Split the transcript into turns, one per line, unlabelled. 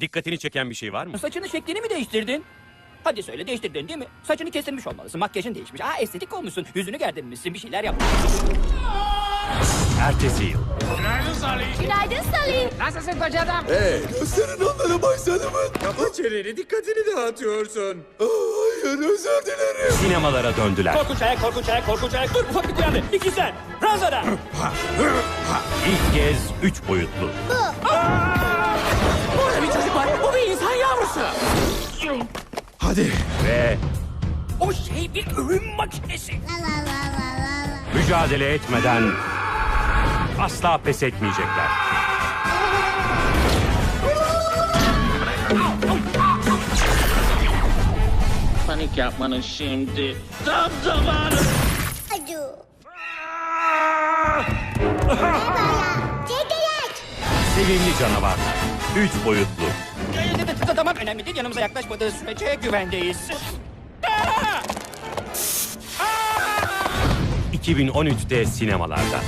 Dikkatini çeken bir şey var mı?
Saçını şeklini mi değiştirdin? Hadi söyle değiştirdin değil mi? Saçını kestirmiş olmalısın. Makyajın değişmiş. Aa estetik olmuşsun. Yüzünü gerdirmişsin. Bir şeyler yapmışsın.
Ertesi yıl.
Günaydın Salih.
Nasılsın koca adam?
Hey, gösterin onlara başladımın.
Kapa çeneni dikkatini dağıtıyorsun.
Hayır, özür dilerim.
Sinemalara döndüler.
Korkunç ayak, korkunç ayak, korkunç ayak. Dur ufaklık uyandı. İkizler. Ranzada.
İlk kez üç boyutlu.
Burada
Hadi.
Ve
O şey bir övün makinesi.
mücadele etmeden asla pes etmeyecekler.
Panik yapmanın şimdi tam zamanı.
Sevimli canavar. Üç boyutlu.
Ee, Önemli değil. Yanımıza yaklaşmadığı sürece güvendeyiz. Aa!
2013'te sinemalarda.